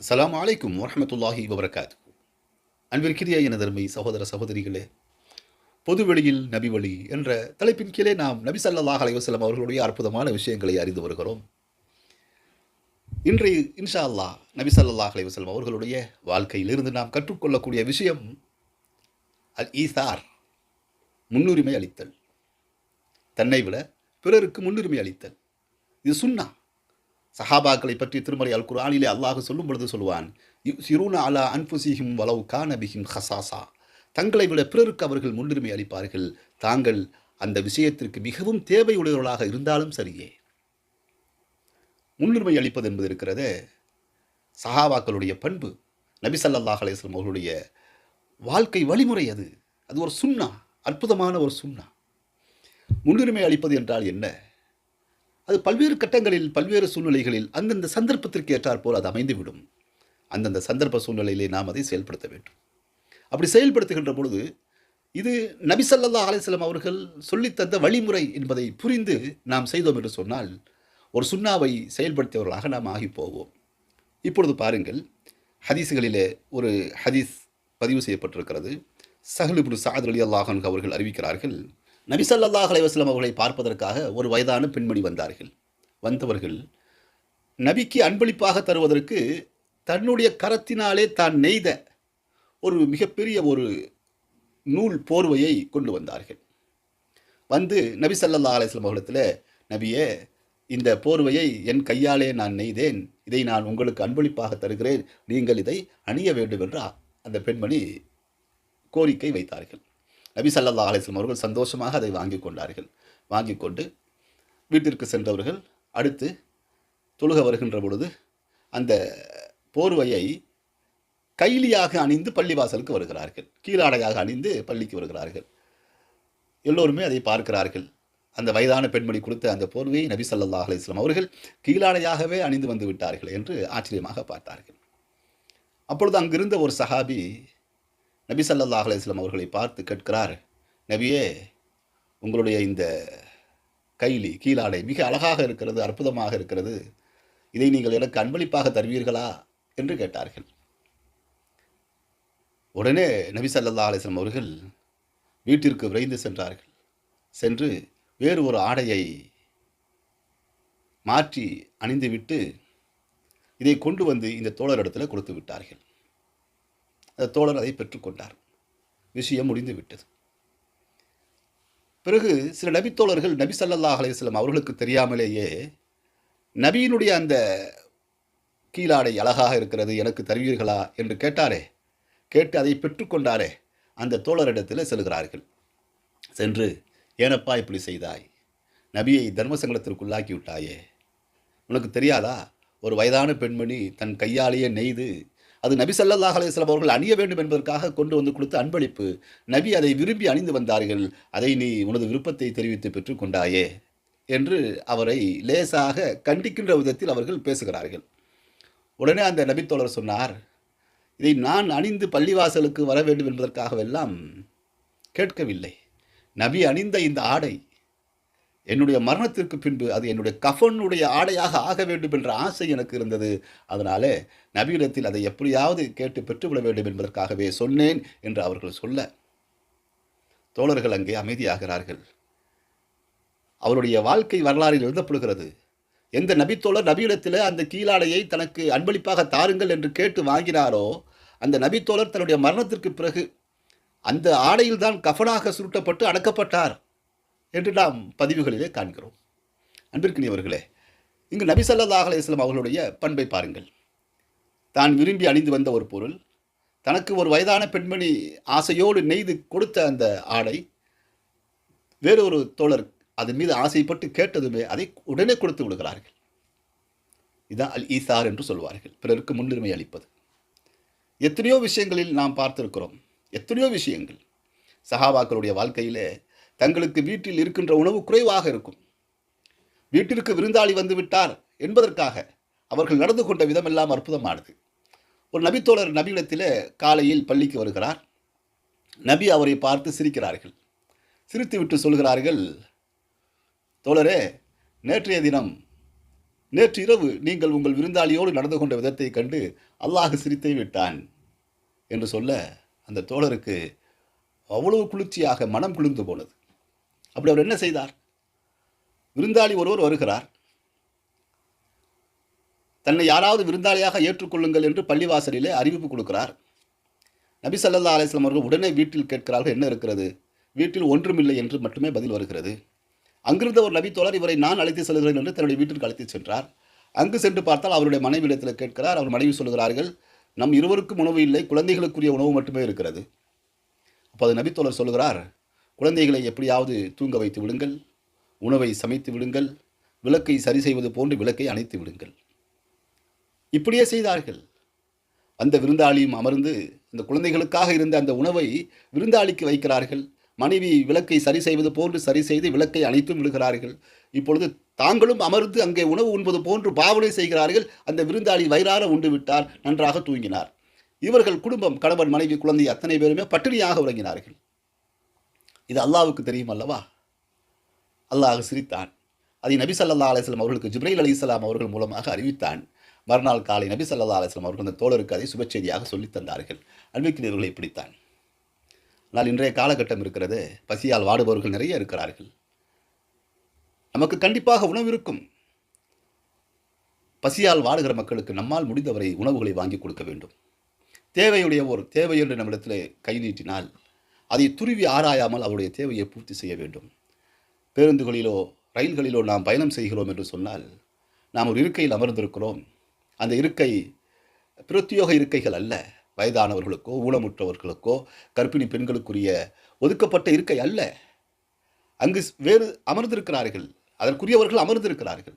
அஸ்லாம் அலைக்கும் வரமத்துல்லாஹி வபரகாத் அன்பிற்கிறிய எனதருமை சகோதர சகோதரிகளே பொதுவெளியில் நபி வழி என்ற தலைப்பின் கீழே நாம் நபி சல்லாஹ் அலைவசலம் அவர்களுடைய அற்புதமான விஷயங்களை அறிந்து வருகிறோம். இன்றைய இன்ஷா அல்லாஹ் நபி சல்லாஹ் அலைவசலம் அவர்களுடைய வாழ்க்கையிலிருந்து நாம் கற்றுக்கொள்ளக்கூடிய விஷயம் அல் ஈசார் முன்னுரிமை அளித்தல். தன்னை விட பிறருக்கு முன்னுரிமை அளித்தல். இது சுன்னா. சஹாபாக்களை பற்றி திருமறை அல் குரானிலே அல்லாஹ் சொல்லும் பொழுது சொல்லுவான் சிறுன அலா அன்புசிஹிம் வலவு கானபிஹிம் ஹசாசா தங்களை விட பிறருக்கு அவர்கள் முன்னுரிமை அளிப்பார்கள். தாங்கள் அந்த விஷயத்திற்கு மிகவும் தேவையுடையவர்களாக இருந்தாலும் சரியே. முன்னுரிமை அளிப்பது என்பது இருக்கிறது. சஹாபாக்களுடைய பண்பு நபி ஸல்லல்லாஹு அலைஹி அவர்களுடைய வாழ்க்கை வழிமுறை அது. அது ஒரு சுண்ணா அற்புதமான ஒரு சுன்னா முன்னுரிமை அளிப்பது என்றால் என்ன? அது பல்வேறு கட்டங்களில் பல்வேறு சூழ்நிலைகளில் அந்தந்த சந்தர்ப்பத்திற்கு ஏற்றாற்போல் அது அமைந்துவிடும். அந்தந்த சந்தர்ப்ப சூழ்நிலையிலே நாம் அதை செயல்படுத்த வேண்டும். அப்படி செயல்படுத்துகின்ற பொழுது இது நபிசல்லா அலிஸ்லாம் அவர்கள் சொல்லித்தந்த வழிமுறை என்பதை புரிந்து நாம் செய்தோம் என்று சொன்னால் ஒரு சுண்ணாவை செயல்படுத்தியவர்களாக நாம் ஆகி போவோம். இப்பொழுது பாருங்கள் ஹதீஸுகளிலே ஒரு ஹதீஸ் பதிவு செய்யப்பட்டிருக்கிறது. சஹலுபுரு சாத் அலி அல்லாஹன் அவர்கள் அறிவிக்கிறார்கள் நபிசல்லாஹ் ஸல்லல்லாஹு அவர்களை பார்ப்பதற்காக ஒரு வயதான பெண்மணி வந்தார்கள். வந்தவர்கள் நபிக்கு அன்பளிப்பாக தருவதற்கு தன்னுடைய கரத்தினாலே தான் நெய்த ஒரு மிகப்பெரிய ஒரு நூல் போர்வையை கொண்டு வந்தார்கள். வந்து நபி ஸல்லல்லாஹு அலிஸ்லாம் வஸல்லம் அவர்களிடத்தில் நபியே இந்த போர்வையை என் கையாலே நான் நெய்தேன். இதை நான் உங்களுக்கு அன்பளிப்பாக தருகிறேன். நீங்கள் இதை அணிய வேண்டும் என்று அந்த பெண்மணி கோரிக்கை வைத்தார்கள். நபி சல்லா அலிஸ்லாம் அவர்கள் சந்தோஷமாக அதை வாங்கி கொண்டார்கள். வாங்கி கொண்டு வீட்டிற்கு சென்றவர்கள் அடுத்து தொழுக வருகின்ற பொழுது அந்த போர்வையை கைலியாக அணிந்து பள்ளிவாசலுக்கு வருகிறார்கள். கீழாடையாக அணிந்து பள்ளிக்கு வருகிறார்கள். எல்லோருமே அதை பார்க்கிறார்கள். அந்த வயதான பெண்மணி கொடுத்த அந்த போர்வையை நபி சல்லா அலிஸ்லாம் அவர்கள் கீழாடையாகவே அணிந்து வந்து விட்டார்கள் என்று ஆச்சரியமாக பார்த்தார்கள். அப்பொழுது அங்கிருந்த ஒரு சஹாபி நபி சல்லல்லாஹ் அலையம் அவர்களை பார்த்து கேட்கிறார் நபியே உங்களுடைய இந்த கைலி கீழாடை மிக அழகாக இருக்கிறது அற்புதமாக இருக்கிறது. இதை நீங்கள் எனக்கு அன்பளிப்பாக தருவீர்களா? என்று கேட்டார்கள். உடனே நபி சல்லா அலிஸ்லாம் அவர்கள் வீட்டிற்கு விரைந்து சென்றார்கள். சென்று வேறு ஒரு ஆடையை மாற்றி அணிந்துவிட்டு இதை கொண்டு வந்து இந்த தோழரிடத்தில் கொடுத்து விட்டார்கள். தோழர் அதை பெற்றுக்கொண்டார் விஷயம் முடிந்து விட்டது. பிறகு சில நபித்தோழர்கள் நபி சல்லல்லாஹ் அலையம் அவர்களுக்கு தெரியாமலேயே நபியினுடைய அந்த கீழாடை அழகாக இருக்கிறது எனக்கு தருவீர்களா என்று கேட்டாரே கேட்டு அதை பெற்றுக்கொண்டாரே அந்த தோழரிடத்தில் செல்கிறார்கள். சென்று ஏனப்பா இப்படி செய்தாய்? நபியை தர்மசங்கடத்திற்குள்ளாக்கி விட்டாயே. உனக்கு தெரியாதா? ஒரு வயதான பெண்மணி தன் கையாலேயே நெய்து அது நபி சல்லல்லாஹ் அலையம் அவர்கள் அணிய வேண்டும் என்பதற்காக கொண்டு வந்து கொடுத்த அன்பளிப்பு. நபி அதை விரும்பி அணிந்து வந்தார்கள். அதை நீ உனது விருப்பத்தை தெரிவித்து பெற்றுக்கொண்டாயே என்று அவரை லேசாக கண்டிக்கின்ற விதத்தில் அவர்கள் பேசுகிறார்கள். உடனே அந்த நபித்தோழர் சொன்னார் இதை நான் அணிந்து பள்ளிவாசலுக்கு வர வேண்டும் என்பதற்காகவெல்லாம் கேட்கவில்லை. நபி அணிந்த இந்த ஆடை என்னுடைய மரணத்திற்கு பின்பு அது என்னுடைய கஃபனுடைய ஆடையாக ஆக வேண்டும் என்ற ஆசை எனக்கு இருந்தது. அதனாலே நபியிடத்தில் அதை எப்படியாவது கேட்டு பெற்றுவிட வேண்டும் என்பதற்காகவே சொன்னேன் என்று அவர்கள் சொல்ல. தோழர்கள் அங்கே அமைதியாகிறார்கள். அவருடைய வாழ்க்கை வரலாறில் எழுதப்படுகிறது. எந்த நபித்தோழர் நபியிடத்தில் அந்த கீழாடையை தனக்கு அன்பளிப்பாக தாருங்கள் என்று கேட்டு வாங்கினாரோ அந்த நபித்தோழர் தன்னுடைய மரணத்திற்கு பிறகு அந்த ஆடையில்தான் கஃனாக கஃபனாக சுருட்டப்பட்டு அடக்கப்பட்டார். என்று நாம் பதிவுகளிலே காண்கிறோம். அன்பிற்கினியவர்களே இங்கு நபிசல்லாஹ் அலையம் அவர்களுடைய பண்பை பாருங்கள். தான் விரும்பி அணிந்து வந்த ஒரு பொருள் தனக்கு ஒரு வயதான பெண்மணி ஆசையோடு நெய்து கொடுத்த அந்த ஆடை வேறொரு தோழர் அதன் மீது ஆசைப்பட்டு கேட்டதுமே அதை உடனே கொடுத்து விடுகிறார்கள். இதான் அல் ஈசார் என்று சொல்வார்கள் பிறருக்கு முன்னுரிமை அளிப்பது. எத்தனையோ விஷயங்களில் நாம் பார்த்திருக்கிறோம் எத்தனையோ விஷயங்கள். சஹாபாக்களுடைய வாழ்க்கையிலே தங்களுக்கு வீட்டில் இருக்கின்ற உணவு குறைவாக இருக்கும். வீட்டிற்கு விருந்தாளி வந்து விட்டார் என்பதற்காக அவர்கள் நடந்து கொண்ட விதமெல்லாம் அற்புதமானது. ஒரு நபித்தோழர் நபியிடத்தில் காலையில் பள்ளிக்கு வருகிறார். நபி அவரை பார்த்து சிரிக்கிறார்கள். சிரித்துவிட்டு சொல்கிறார்கள் தோழரே நேற்றைய தினம் நேற்று இரவு நீங்கள் உங்கள் விருந்தாளியோடு நடந்து கொண்ட விதத்தை கண்டு அல்லாஹ் சிரித்தே விட்டான் என்று சொல்ல அந்த தோழருக்கு அவ்வளவு குளிர்ச்சியாக மனம் குளிர்ந்து போனது. அப்படி அவர் என்ன செய்தார்? விருந்தாளி ஒருவர் வருகிறார். தன்னை யாராவது விருந்தாளியாக ஏற்றுக்கொள்ளுங்கள் என்று பள்ளிவாசலிலே அறிவிப்பு கொடுக்கிறார். நபி ஸல்லல்லாஹு அலிஸ்லாம் அவர்கள் உடனே வீட்டில் கேட்கிறார்கள் என்ன இருக்கிறது? வீட்டில் ஒன்றுமில்லை என்று மட்டுமே பதில் வருகிறது. அங்கிருந்த ஒரு நபி தோழர் இவரை நான் அழைத்து செல்கிறேன் என்று தன்னுடைய வீட்டிற்கு அழைத்து சென்றார். அங்கு சென்று பார்த்தால் அவருடைய மனைவியிடத்தில் கேட்கிறார் அவர் மனைவி சொல்கிறார்கள் நம் இருவருக்கும் உணவு இல்லை குழந்தைகளுக்குரிய உணவு மட்டுமே இருக்கிறது. அப்போ அது நபித்தோழர் சொல்கிறார் குழந்தைகளை எப்படியாவது தூங்க வைத்து விடுங்கள் உணவை சமைத்து விடுங்கள் விளக்கை சரி செய்வது போன்று விளக்கை அணைத்து விடுங்கள். இப்படியே செய்தார்கள். அந்த விருந்தாளியும் அமர்ந்து அந்த குழந்தைகளுக்காக இருந்த அந்த உணவை விருந்தாளிக்கு வைக்கிறார்கள். மனைவி விளக்கை சரி செய்வது போன்று சரி செய்து விளக்கை அணைத்தும் விடுகிறார்கள். இப்பொழுது தாங்களும் அமர்ந்து அங்கே உணவு உண்பது போன்று பாவனை செய்கிறார்கள். அந்த விருந்தாளி வயிறார உண்டு விட்டார் நன்றாக தூங்கினார். இவர்கள் குடும்பம் கணவன் மனைவி குழந்தை அத்தனை பேருமே பட்டினியாக உறங்கினார்கள். இது அல்லாவுக்கு தெரியும் அல்லவா? அல்லாஹ் சிரித்தான். அதை நபி சல்லா அலிஸ்லாம் அவர்களுக்கு அவர்களுக்கு ஜிப்ரைல் இஸ்லாம் அவர்கள் மூலமாக அறிவித்தான். மறுநாள் காலை நபி சல்லா அலிஸ்லாம் அவர்கள் அந்த தோழருக்கு அதை சுப செய்தியாக சொல்லித் தந்தார்கள். அன்பிற்கினர்களை பிடித்தான் ஆனால் இன்றைய காலகட்டம் இருக்கிறது. பசியால் வாடுபவர்கள் நிறைய இருக்கிறார்கள். நமக்கு கண்டிப்பாக உணவு இருக்கும். பசியால் வாடுகிற மக்களுக்கு நம்மால் முடிந்தவரை உணவுகளை வாங்கி கொடுக்க வேண்டும். தேவையுடைய ஒரு தேவை என்று நம்மிடத்தில் கை நீட்டினால் அதை துருவி ஆராயாமல் அவருடைய தேவையை பூர்த்தி செய்ய வேண்டும். பேருந்துகளிலோ ரயில்களிலோ நாம் பயணம் செய்கிறோம் என்று சொன்னால் நாம் ஒரு இருக்கையில் அமர்ந்திருக்கிறோம். அந்த இருக்கை பிரத்யோக இருக்கைகள் அல்ல. வயதானவர்களுக்கோ ஊனமுற்றவர்களுக்கோ கர்ப்பிணி பெண்களுக்குரிய ஒதுக்கப்பட்ட இருக்கை அல்ல. அங்கு வேறு அமர்ந்திருக்கிறார்கள். அதற்குரியவர்கள் அமர்ந்திருக்கிறார்கள்.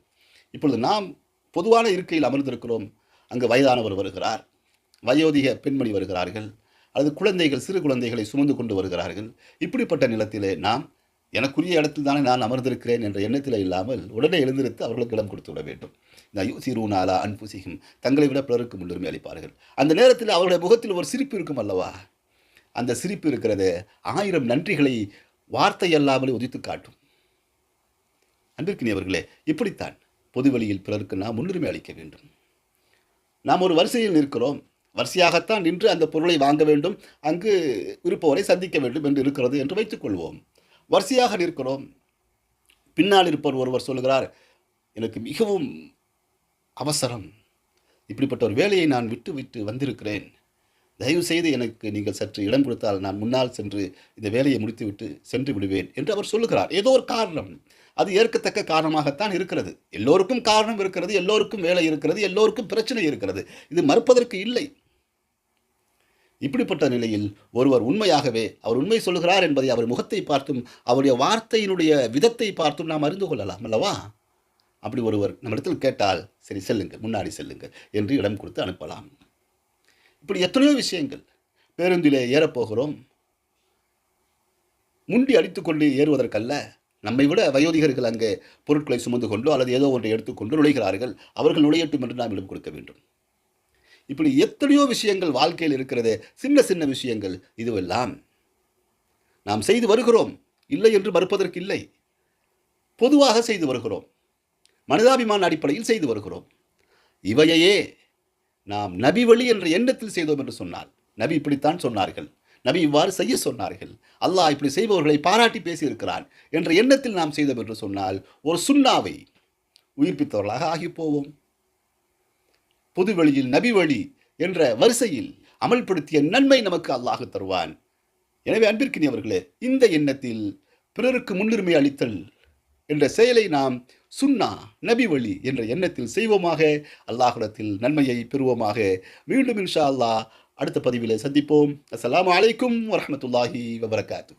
இப்பொழுது நாம் பொதுவான இருக்கையில் அமர்ந்திருக்கிறோம். அங்கு வயதானவர் வருகிறார். வயோதிக பெண்மணி வருகிறார்கள். அல்லது குழந்தைகள் சிறு குழந்தைகளை சுமந்து கொண்டு வருகிறார்கள். இப்படிப்பட்ட நிலத்திலே நாம் எனக்குரிய இடத்தில் தானே நான் அமர்ந்திருக்கிறேன் என்ற எண்ணத்தில் இல்லாமல் உடனே எழுந்திருத்து அவர்களுக்கு இடம் கொடுத்து விட வேண்டும். இந்த யூசிரூனாலா அன்புசிகும் தங்களை விட பிறருக்கு முன்னுரிமை அளிப்பார்கள். அந்த நேரத்தில் அவருடைய முகத்தில் ஒரு சிரிப்பு இருக்கும் அல்லவா? அந்த சிரிப்பு இருக்கிறது ஆயிரம் நன்றிகளை வார்த்தை அல்லாமலே உதித்து காட்டும். அன்பிற்கினியவர்களே இப்படித்தான் பொது வழியில் பிறருக்கு நாம் முன்னுரிமை அளிக்க வேண்டும். நாம் ஒரு வரிசையில் நிற்கிறோம். வரிசையாகத்தான் நின்று அந்த பொருளை வாங்க வேண்டும் அங்கு இருப்பவரை சந்திக்க வேண்டும் என்று இருக்கிறது என்று வைத்துக்கொள்வோம் வரிசையாக நிற்கிறோம். பின்னால் இருப்பவர் ஒருவர் சொல்கிறார் எனக்கு மிகவும் அவசரம். இப்படிப்பட்ட ஒரு வேலையை நான் விட்டு விட்டு வந்திருக்கிறேன். தயவு செய்து எனக்கு நீங்கள் சற்று இடம் கொடுத்தால் நான் முன்னால் சென்று இந்த வேலையை முடித்துவிட்டு சென்று விடுவேன் என்று அவர் சொல்லுகிறார். ஏதோ ஒரு காரணம். அது ஏற்கத்தக்க காரணமாகத்தான் இருக்கிறது. எல்லோருக்கும் காரணம் இருக்கிறது எல்லோருக்கும் வேலை இருக்கிறது எல்லோருக்கும் பிரச்சனை இருக்கிறது. இது மறுப்பதற்கு இல்லை. இப்படிப்பட்ட நிலையில் ஒருவர் உண்மையாகவே அவர் உண்மை சொல்கிறார் என்பதை அவர் முகத்தை பார்த்தும் அவருடைய வார்த்தையினுடைய விதத்தை பார்த்தும் நாம் அறிந்து கொள்ளலாம் அல்லவா? அப்படி ஒருவர் நம்மிடத்தில் கேட்டால் சரி செல்லுங்கள் முன்னாடி செல்லுங்கள் என்று இடம் கொடுத்து அனுப்பலாம். இப்படி எத்தனையோ விஷயங்கள். பேருந்திலே ஏறப்போகிறோம். முண்டி அடித்துக்கொண்டு ஏறுவதற்கல்ல. நம்மை விட வயோதிகர்கள் அங்கே பொருட்களை சுமந்து கொண்டோ அல்லது ஏதோ ஒன்றை எடுத்துக்கொண்டு நுழைகிறார்கள். அவர்கள் நுழையட்டும் என்று நாம் இடம் கொடுக்க வேண்டும். இப்படி எத்தனையோ விஷயங்கள் வாழ்க்கையில் இருக்கிறது சின்ன சின்ன விஷயங்கள் இதுவெல்லாம் நாம் செய்து வருகிறோம். இல்லை என்று மறுப்பதற்கு இல்லை. பொதுவாக செய்து வருகிறோம். மனிதாபிமான அடிப்படையில் செய்து வருகிறோம். இவையையே நாம் நபி வழி என்ற எண்ணத்தில் செய்தோம் என்று சொன்னால் நபி இப்படித்தான் சொன்னார்கள். நபி இவ்வாறு செய்ய சொன்னார்கள். அல்லாஹ் இப்படி செய்பவர்களை பாராட்டி பேசியிருக்கிறான் என்ற எண்ணத்தில் நாம் செய்தோம் என்று சொன்னால் ஒரு சுண்ணாவை உயிர்ப்பித்தவர்களாக ஆகிப் போவோம் பொதுவெளியில் நபி வழி என்ற வரிசையில் அமல்படுத்திய நன்மை நமக்கு அல்லாஹ் தருவான். எனவே அன்பிற்கினியவர்களே இந்த எண்ணத்தில் பிறருக்கு முன்னுரிமை அளித்தல் என்ற செயலை நாம் சுன்னா நபி வழி என்ற எண்ணத்தில் செய்வோமாக. அல்லாஹிடத்தில் நன்மையை பெறுவோமாக. மீண்டும் இன்ஷா அல்லாஹ் அடுத்த பதிவிலே சந்திப்போம். அஸ்லாம் அலைக்கும் வரமத்துல்லாஹி வபரகாத்து